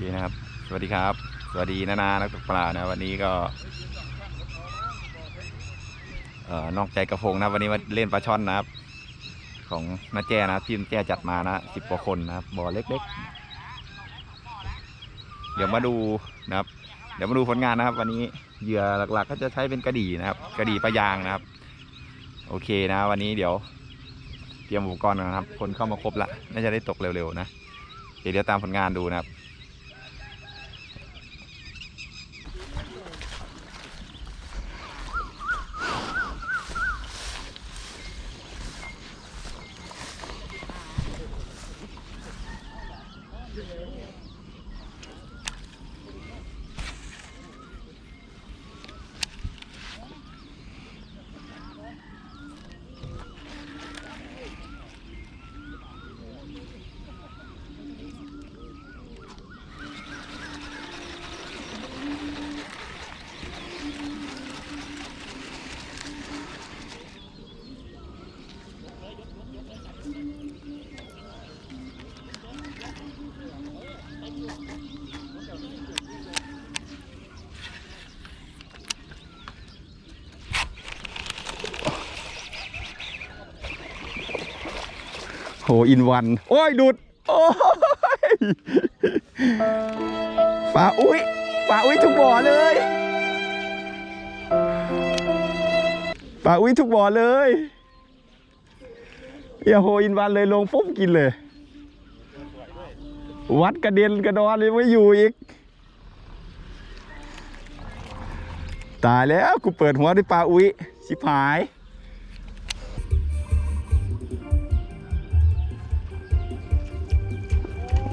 เคนะครับ สวัสดีครับ สวัสดีนานานักตกปลานะวันนี้ก็เอ่อนอกใจกระพงนะวันนี้มาเล่นปลาช่อนนะครับ ของน้าแจ้นะทีมแจ้จัดมานะสิบกว่าคนนะครับบ่อเล็กๆ เดี๋ยวมาดูนะครับ เดี๋ยวมาดูผลงานนะครับ วันนี้เหยื่อหลักๆ ก็จะใช้เป็นกระดี่นะครับ กระดี่ปลายางนะครับ โอเคนะ วันนี้เดี๋ยวเตรียมอุปกรณ์นะครับ คนเข้ามาครบละน่าจะได้ตกเร็วๆนะเดี๋ยวตามผลงานดูนะครับ โหอินวัน โอ้ยดุดโอ้ยปลาอุ้ยปลาอุ้ยทุกบ่อเลยปลาอุ้ยทุกบ่อเลยเฮียโหอินวันเลยลงปุ๊บกินเลย วัดกระเด็นกระดอนเลยไม่อยู่อีก ตายแล้วกูเปิดหัวด้วยปลาอุ้ยชิบหาย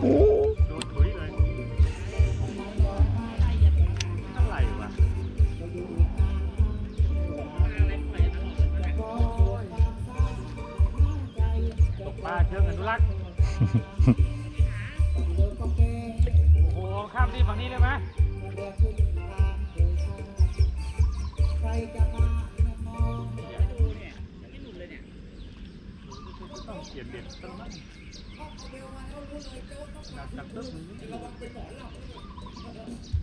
โ啊。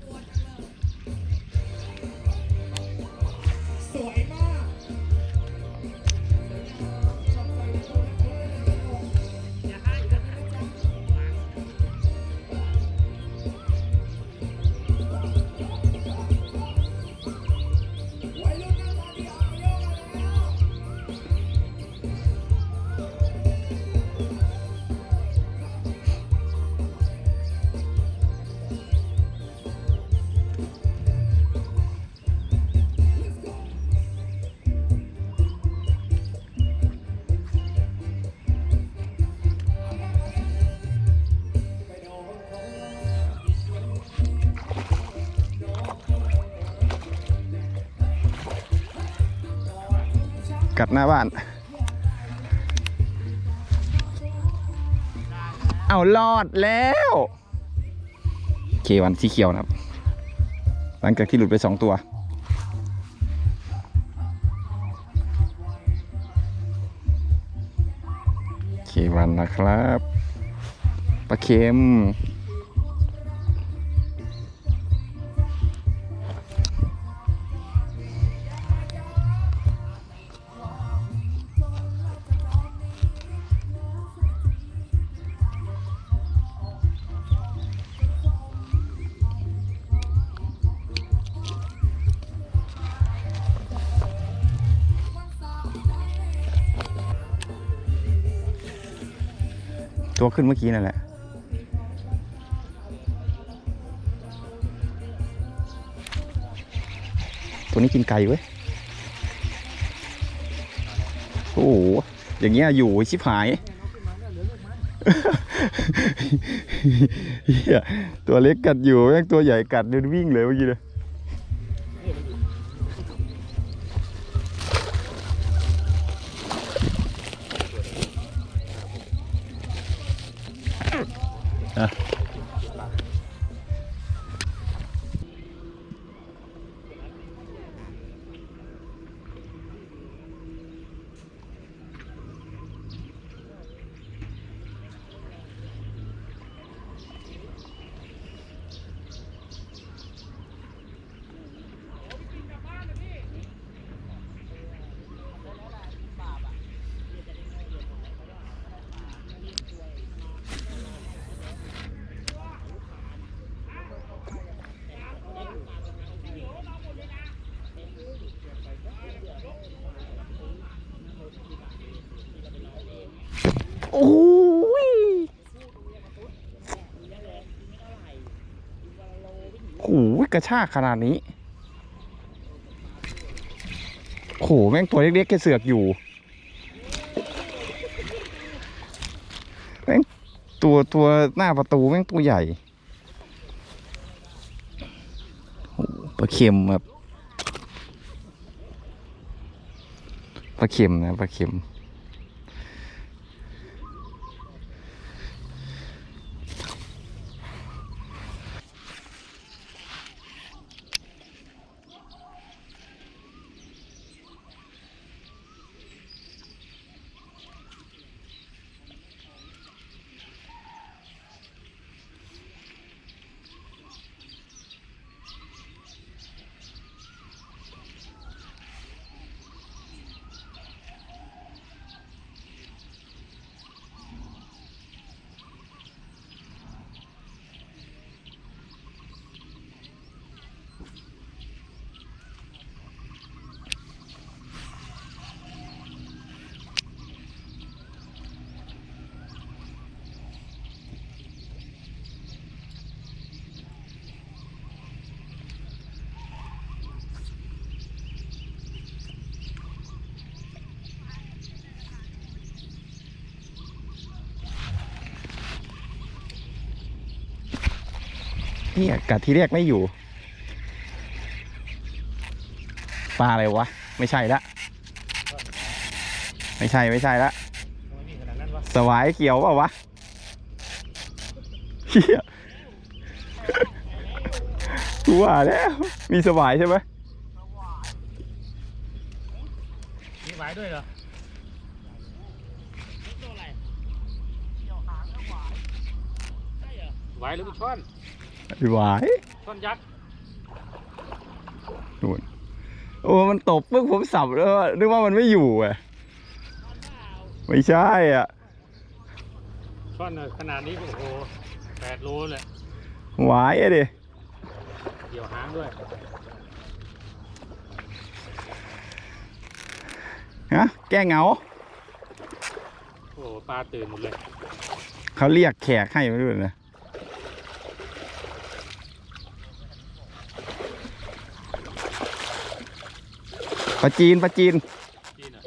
หน้าบ้าน เอารอดแล้วเควันสีเขียวนะครับ หลังจากที่หลุดไปสองตัวเควันนะครับปลาเค็ม ขึ้นเมื่อกี้นั่นแหละ ตัวนี้กินไก่เว้ย โอ้โห อย่างเงี้ยอยู่ชิบหายเหี้ยตัวเล็กกัดอยู่แม่งตัวใหญ่กัดเดินวิ่งเลยเมื่อกี้เลย กระชากขนาดนี้โหแม่งตัวเล็กๆแกเสือกอยู่แม่งตัวตัวหน้าประตูแม่งตัวใหญ่โอ้โหปลาเค็มครับปลาเค็มนะปลาเค็ม นี่ยกัดทีแรกไม่อยู่ ปลาอะไรวะ ไม่ใช่ละ ไม่ใช่ไม่ใช่ละทำไมมีขนาดนั้นวะสวายเขียวเปล่าวะเฮียกูว่าแล้ว มีสวายใช่ไหมมีหวายด้วยเหรอหวายหรือเป็น ช่อนสวายช่อนยักษ์นู่นโอ้มันตบปึ๊บผมสับแล้วอะนึกว่ามันไม่อยู่อะไม่ใช่อะช่อนน่ะขนาดนี้ก็โอ้โหแปดโลเลยหวายอะดิเกี่ยวหางด้วยฮะแก้เหงา โอ้โหปลาตื่นหมดเลย เขาเรียกแขกให้ไม่รู้นะ ปลาจีนปลาจีนจีนอะ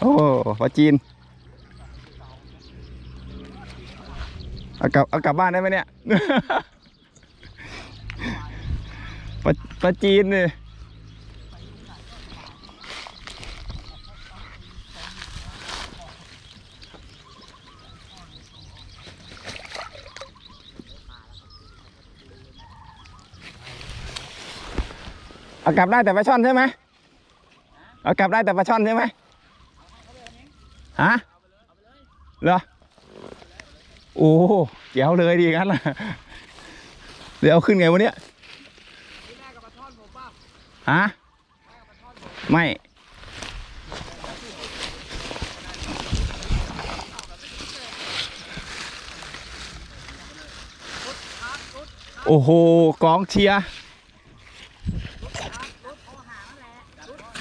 โอ้ปลาจีน เอากลับเอากลับบ้านได้ไหมเนี่ย ปลาปลาจีนเนี่ย เอากลับได้แต่ปลาช่อนใช่ไหมเอากลับได้แต่ปลาช่อนใช่ไหมฮะเหรอโอ้เจ๋วเลยดีงั้นล่ะเดี๋ยวขึ้นไงวะเนี่ยฮะไม่โอ้โหกองเชียร์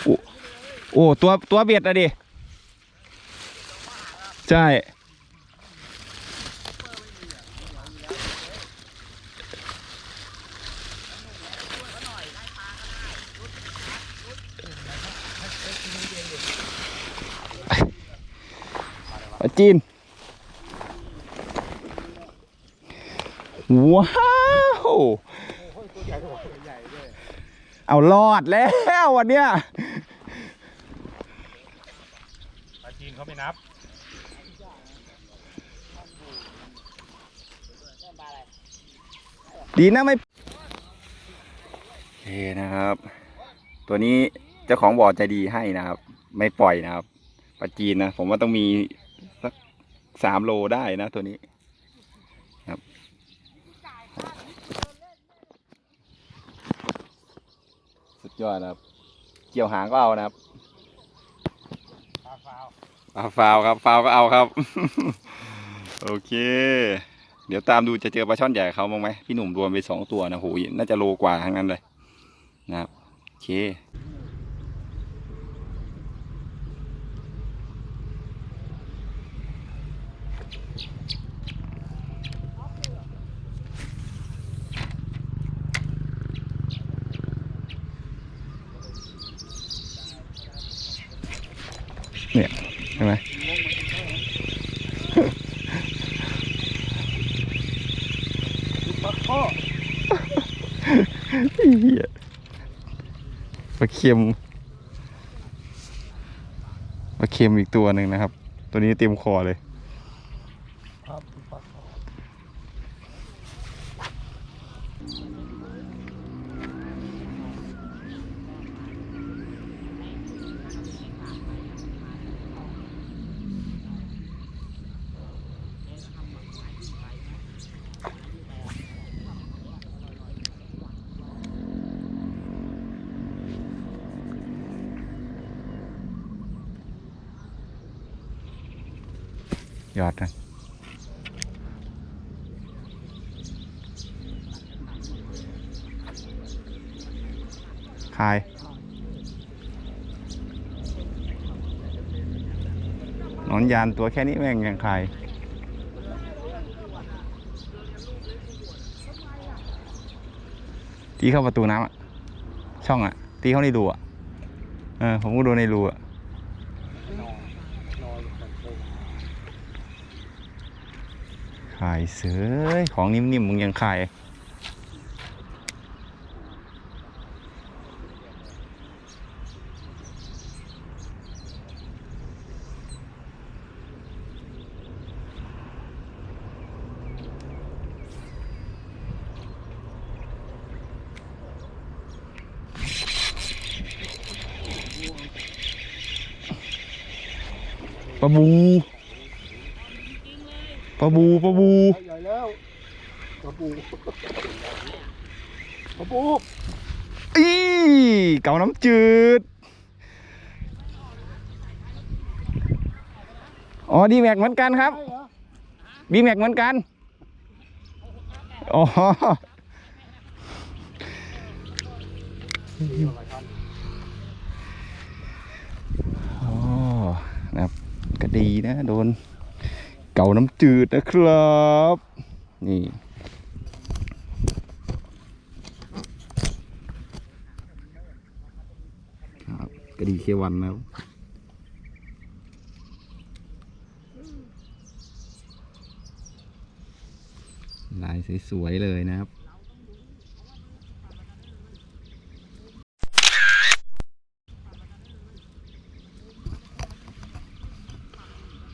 โอ้ โอ้ตัวตัวเบียดอะดิใช่ จีน ว้าวเอารอดแล้ววันเนี้ย ปลาจีนเขาไม่นับดีนะไม่โอเคนะครับ ตัวนี้เจ้าของบ่อใจดีให้นะครับ ไม่ปล่อยนะครับปลาจีนนะ ผมว่าต้องมีสักสามโลได้นะตัวนี้ครับสุดยอดนะครับ เกี่ยวหางก็เอานะครับ ปลาฟาวปลาฟาวครับฟาวก็เอาครับ โอเค เดี๋ยวตามดูจะเจอปลาช่อนใหญ่เขาบ้างไหมพี่หนุ่มรวมไปสองตัวนะโหน่าจะโลกว่าทั้งนั้นเลยนะครับโอเค เนี่ยใช่ไหม ปักข้อ เหี้ยปลาเค็มปลาเค็มอีกตัวหนึ่งนะครับ ตัวนี้เต็มคอเลย อดนะคายนอนยานตัวแค่นี้แม่งยังคายที่เข้าประตูน้ำอะช่องอะที่เข้าในรูอะเออผมก็ดูในรูอะ นอนกันโชว์ ขายเสือของนิ่มๆมึงยังขายปลาบู ลาบูปลาบูใหญ่แล้วกระปูกระปูอีเก่าน้ำจืด อ๋อดีแม็กเหมือนกันครับใช่เหรอดีแม็กเหมือนกัน อ๋ออ๋อนะครับก็ดีนะ โดน เก่าน้ำจืดนะครับ นี่ ครับกระดีเควันแล้วลายสวยๆเลยนะครับ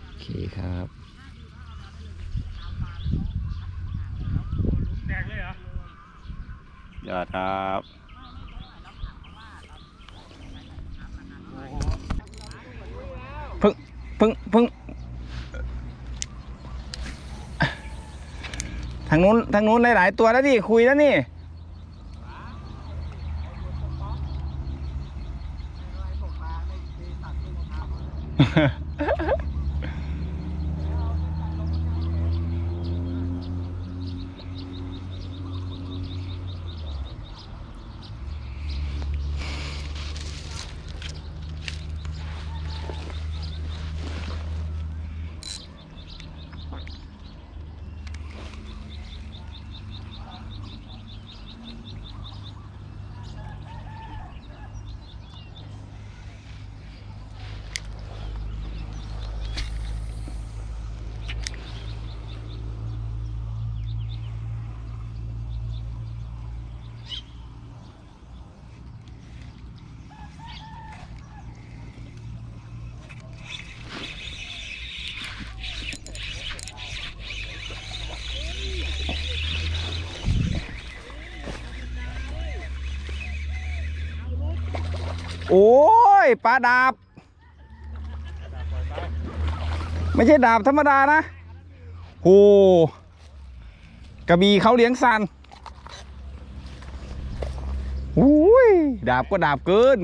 โอเคครับ แดงเลยเหรอย อดครับ เพิ่งเพิ่งเพิ่ง ทางนู้นทางนู้นหลาย ๆ ตัวแล้วนี่คุยแล้วนี่ โอ้ยปลาดาบ ไม่ใช่ดาบธรรมดานะโหกระบี่เขาเลี้ยงสันอุ้ยดาบก็ดาบเกิน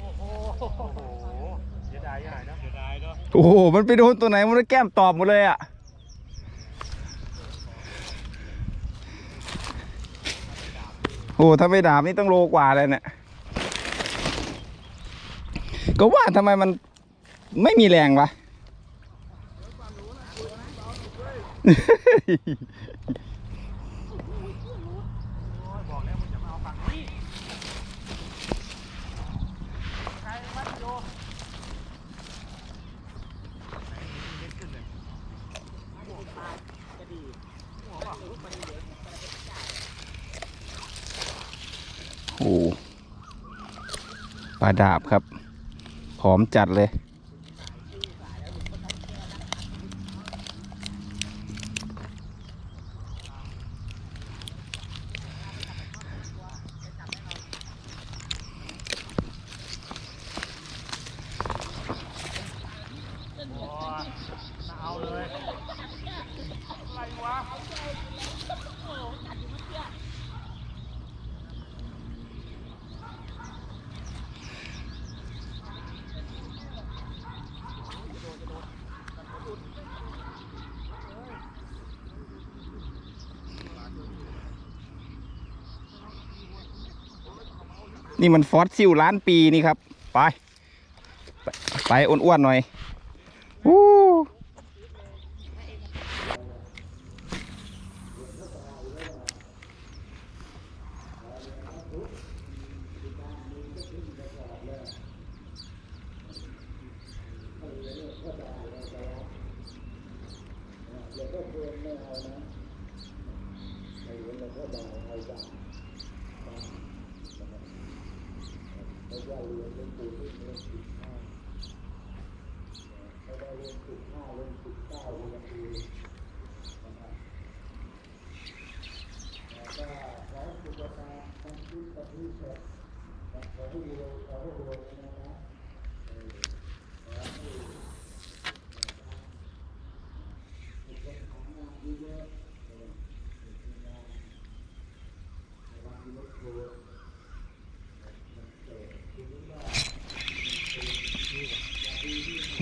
โอ้โหเสียดายใหญ่นะเสียดายเนาะโอ้โหมันไปโดนตัวไหนมันได้แก้มตอบหมดเลยอะ อ้ถ้าไม่ดาบนี่ต้องโลกว่าเลยเนี่ย ก็ว่าทำไมมันไม่มีแรงวะ บอกแล้วมันจะมาเอาฝั่งนี้ โอ้ ปลาดาบครับ ผอมจัดเลย นี่มันฟอสซิลล้านปีนี่ครับ ไป ไปอ้วนๆหน่อยวู้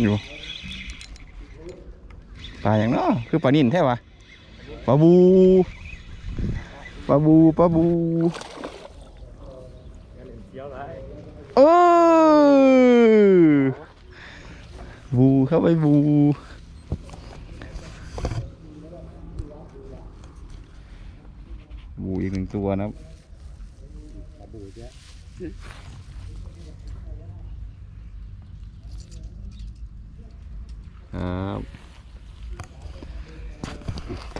อยู่ ปลาอย่างเนาะคือปลานิ่นแท้วะปลาบูปลาบูปลาบูเออบูเข้าไปบูบูอีกหนึ่งตัวนะครับบูเจ้าครับ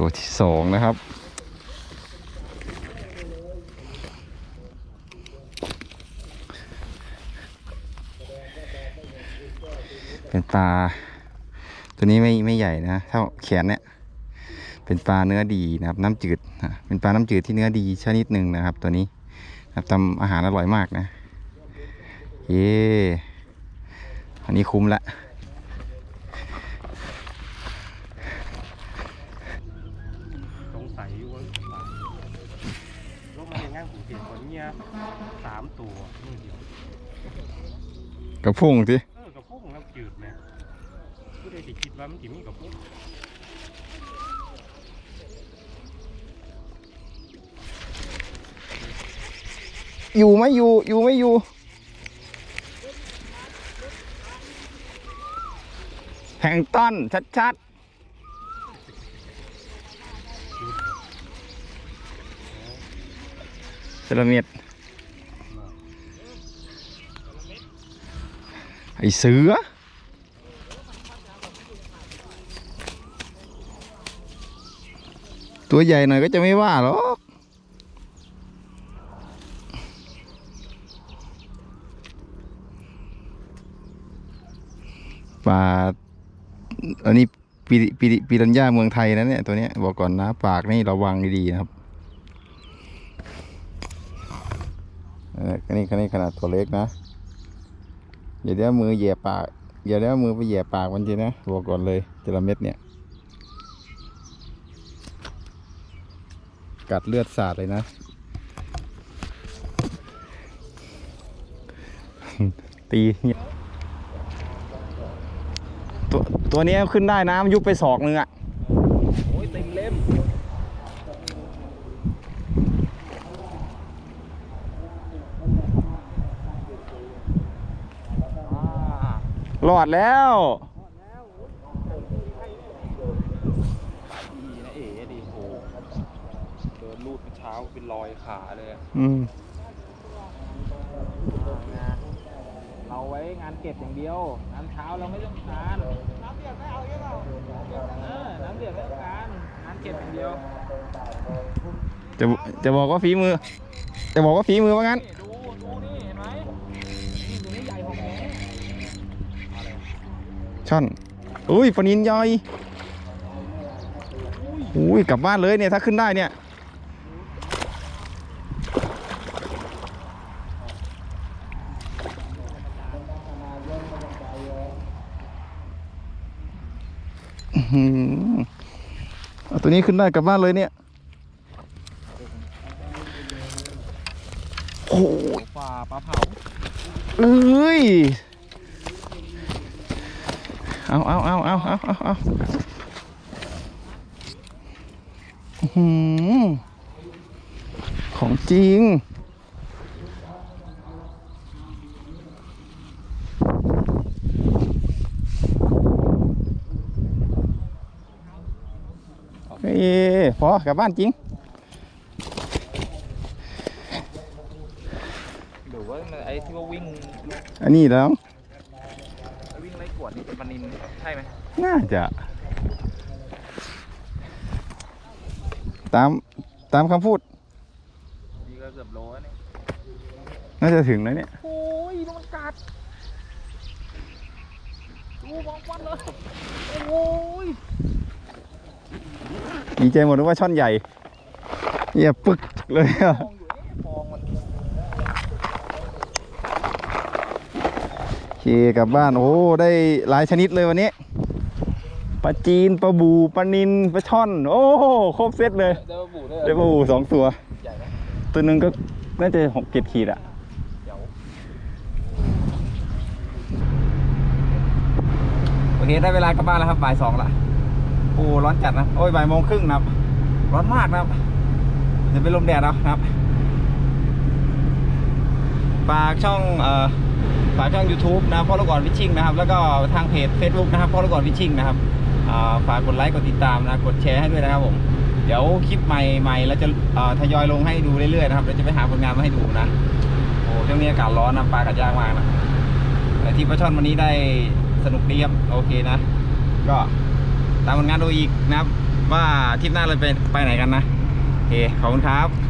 ตัวที่สองนะครับ เป็นปลา ตัวนี้ไม่ไม่ใหญ่นะเท่าแขนเนี่ย เป็นปลาเนื้อดีนะครับ น้ำจืดนะเป็นปลาน้ำจืดที่เนื้อดีชนิดหนึ่งนะครับ ตัวนี้นะครับทำอาหารอร่อยมากนะ เย้อันนี้คุ้มละ พุ่งสิเออกระพุ้งน้ำจืดแม่ผู้ใดสิคิดว่ามันจิมีกระพุ้งอยู่ไหมอยู่ อยู่ไหมอยู่ แพลงก์ต้อนชัดๆเซรามิด ไอเสือ ตัวใหญ่หน่อยก็จะไม่ว่าหรอกปลาอันนี้ปีปีปีรัญญาเมืองไทยนะเนี่ยตัวเนี้ยบอกก่อนนะ ปากนี่ระวังดีๆนะครับเอออันนี้อันนี้ขนาดตัวเล็กนะ อย่าเดี๋ยวมือเหยียบปากอย่าเดี๋ยวมือไปเหยียบปากมันทีนะบอกก่อนเลยจระเม็ดเนี่ย กัดเลือดสาดเลยนะตีเนี่ยตัวตัวนี้ขึ้นได้นะมันยุบไปศอกนึงอะโอ้ยเต็มเล่ม รอดแล้วดีนะเอ๋ดีโหเดินลูดเช้าเป็นรอยขาเลยอะอืมเราไว้งานเก็บอย่างเดียวงานเช้าเราไม่ต้องการน้ำเดือดไม่เอาใช่เปล่าเออน้ำเดือดไม่ต้องการงานเก็บอย่างเดียวจะจะบอกว่าฝีมือ จะบอกว่าฝีมือว่างั้น นี่ดู ช่อนอุ้ยปลานินย่อยอุ้ยกลับบ้านเลยเนี่ยถ้าขึ้นได้เนี่ยอื้อหือเอาตัวนี้ขึ้นได้กลับบ้านเลยเนี่ยโอ้ยปลาปลาเผาเอ้ย เอาเอาเอาเอาเอาเอาเอาอื้อหือของจริงเฮ้ยพอกลับบ้านจริงหรือว่าไอ้ที่ว่าวิ่ง อันนี้แล้ว วิ่งไล่กวดนี่เป็นปลานินใช่ไหมน่าจะ ตามตามคำพูด นี่ก็เกือบโลแล้วเนี่ยน่าจะถึงแล้วเนี่ย โอ้ยดูมันกัดดูมองควันเลยโอ้ยดีใจหมดนึกว่าช่อนใหญ่เหียปึกเลยอะ มองอยู่เอ๊ะฟองมัน โอ เคกลับบ้าน โอ้ได้หลายชนิดเลยวันนี้ปลาจีนปลาบูปลานินปลาช่อน โอ้ครบเซตเลยเดี๋ยวบูด้วยได้ปลาบูสองตัว ใหญ่ไหมตัวหนึ่งก็น่าจะหกเจ็ดขีดอะเดี๋ยวโอเคได้เวลากลับบ้านแล้วครับบ่ายสองละโอ้ร้อนจัดนะ โอ้ยบ่ายโมงครึ่งนะครับ ร้อนมากนะครับจะเป็นลมแดดเอานะครับฝากช่องเอ่อ ฝากช่อง YouTube นะครับพ่อลูกก่อนวิชชิ่งนะครับแล้วก็ทางเพจ Facebook นะครับพ่อลูกก่อนวิชชิ่งนะครับฝากกดไลค์กดติดตามนะกดแชร์ให้ด้วยนะครับผมเดี๋ยวคลิปใหม่ๆเราจะทยอยลงให้ดูเรื่อยๆนะครับเราจะไปหาผลงานมาให้ดูนะโอ้ช่วงนี้อากาศร้อนนะปลากัดยากมากนะแต่ที่ปลาช่อนวันนี้ได้สนุกดีครับโอเคนะ ก็ตามผลงานดูอีกนะครับว่าทริปหน้าเราไปไปไหนกันนะโอเคขอบคุณครับ